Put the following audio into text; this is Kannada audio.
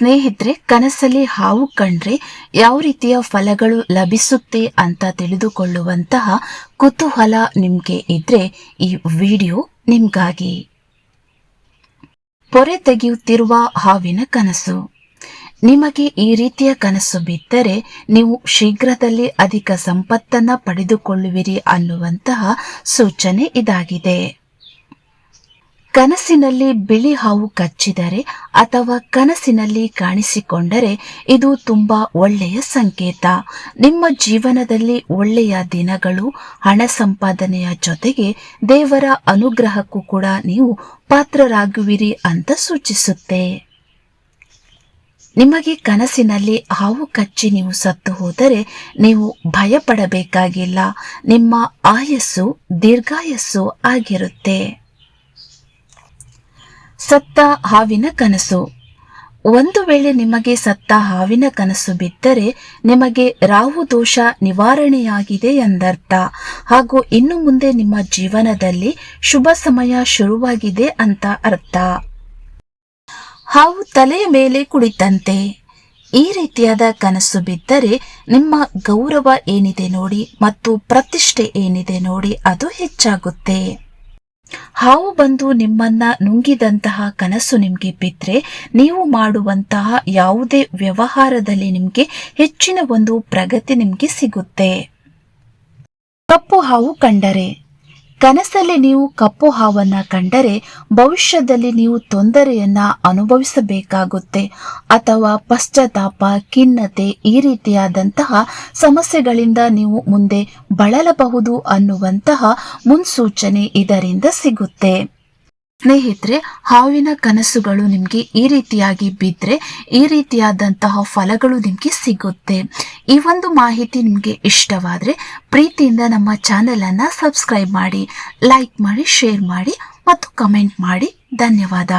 ಸ್ನೇಹಿತರೆ, ಕನಸಲ್ಲಿ ಹಾವು ಕಂಡ್ರೆ ಯಾವ ರೀತಿಯ ಫಲಗಳು ಲಭಿಸುತ್ತೆ ಅಂತ ತಿಳಿದುಕೊಳ್ಳುವಂತಹ ಕುತೂಹಲ ನಿಮ್ಗೆ ಇದ್ರೆ ಈ ವಿಡಿಯೋ ನಿಮ್ಗಾಗಿ. ಪೊರೆ ತೆಗೆಯುತ್ತಿರುವ ಹಾವಿನ ಕನಸು. ನಿಮಗೆ ಈ ರೀತಿಯ ಕನಸು ಬಿದ್ದರೆ ನೀವು ಶೀಘ್ರದಲ್ಲಿ ಅಧಿಕ ಸಂಪತ್ತನ್ನ ಪಡೆದುಕೊಳ್ಳುವಿರಿ ಅನ್ನುವಂತಹ ಸೂಚನೆ ಇದಾಗಿದೆ. ಕನಸಿನಲ್ಲಿ ಬಿಳಿ ಹಾವು ಕಚ್ಚಿದರೆ ಅಥವಾ ಕನಸಿನಲ್ಲಿ ಕಾಣಿಸಿಕೊಂಡರೆ ಇದು ತುಂಬಾ ಒಳ್ಳೆಯ ಸಂಕೇತ. ನಿಮ್ಮ ಜೀವನದಲ್ಲಿ ಒಳ್ಳೆಯ ದಿನಗಳು, ಹಣ ಸಂಪಾದನೆಯ ಜೊತೆಗೆ ದೇವರ ಅನುಗ್ರಹಕ್ಕೂ ಕೂಡ ನೀವು ಪಾತ್ರರಾಗುವಿರಿ ಅಂತ ಸೂಚಿಸುತ್ತೆ. ನಿಮಗೆ ಕನಸಿನಲ್ಲಿ ಹಾವು ಕಚ್ಚಿ ನೀವು ಸತ್ತು ಹೋದರೆ ನೀವು ಭಯಪಡಬೇಕಾಗಿಲ್ಲ. ನಿಮ್ಮ ಆಯಸ್ಸು ದೀರ್ಘಾಯಸ್ಸು ಆಗಿರುತ್ತೆ. ಸತ್ತ ಹಾವಿನ ಕನಸು. ಒಂದು ವೇಳೆ ನಿಮಗೆ ಸತ್ತ ಹಾವಿನ ಕನಸು ಬಿದ್ದರೆ ನಿಮಗೆ ರಾಹು ದೋಷ ನಿವಾರಣೆಯಾಗಿದೆ ಎಂದರ್ಥ. ಹಾಗೂ ಇನ್ನು ಮುಂದೆ ನಿಮ್ಮ ಜೀವನದಲ್ಲಿ ಶುಭ ಸಮಯ ಶುರುವಾಗಿದೆ ಅಂತ ಅರ್ಥ. ಹಾವು ತಲೆಯ ಮೇಲೆ ಕುಳಿತಂತೆ. ಈ ರೀತಿಯಾದ ಕನಸು ಬಿದ್ದರೆ ನಿಮ್ಮ ಗೌರವ ಏನಿದೆ ನೋಡಿ ಮತ್ತು ಪ್ರತಿಷ್ಠೆ ಏನಿದೆ ನೋಡಿ ಅದು ಹೆಚ್ಚಾಗುತ್ತೆ. ಹಾವು ಬಂದು ನಿಮ್ಮನ್ನ ನುಂಗಿದಂತಹ ಕನಸು ನಿಮಗೆ ಬಿದ್ದರೆ ನೀವು ಮಾಡುವಂತಹ ಯಾವುದೇ ವ್ಯವಹಾರದಲ್ಲಿ ನಿಮಗೆ ಹೆಚ್ಚಿನ ಒಂದು ಪ್ರಗತಿ ನಿಮಗೆ ಸಿಗುತ್ತೆ. ಕಪ್ಪು ಹಾವು ಕಂಡರೆ. ಕನಸಲ್ಲಿ ನೀವು ಕಪ್ಪು ಹಾವನ್ನ ಕಂಡರೆ ಭವಿಷ್ಯದಲ್ಲಿ ನೀವು ತೊಂದರೆಯನ್ನ ಅನುಭವಿಸಬೇಕಾಗುತ್ತೆ. ಅಥವಾ ಪಶ್ಚಾತ್ತಾಪ, ಖಿನ್ನತೆ ಈ ರೀತಿಯಾದಂತಹ ಸಮಸ್ಯೆಗಳಿಂದ ನೀವು ಮುಂದೆ ಬಳಲಬಹುದು ಅನ್ನುವಂತಹ ಮುನ್ಸೂಚನೆ ಇದರಿಂದ ಸಿಗುತ್ತೆ. ಸ್ನೇಹಿತರೆ, ಹಾವಿನ ಕನಸುಗಳು ನಿಮಗೆ ಈ ರೀತಿಯಾಗಿ ಬಿದ್ದರೆ ಈ ರೀತಿಯಾದಂತಹ ಫಲಗಳು ನಿಮಗೆ ಸಿಗುತ್ತೆ. ಈ ಒಂದು ಮಾಹಿತಿ ನಿಮಗೆ ಇಷ್ಟವಾದರೆ ಪ್ರೀತಿಯಿಂದ ನಮ್ಮ ಚಾನೆಲನ್ನು ಸಬ್ಸ್ಕ್ರೈಬ್ ಮಾಡಿ, ಲೈಕ್ ಮಾಡಿ, ಶೇರ್ ಮಾಡಿ ಮತ್ತು ಕಮೆಂಟ್ ಮಾಡಿ. ಧನ್ಯವಾದ.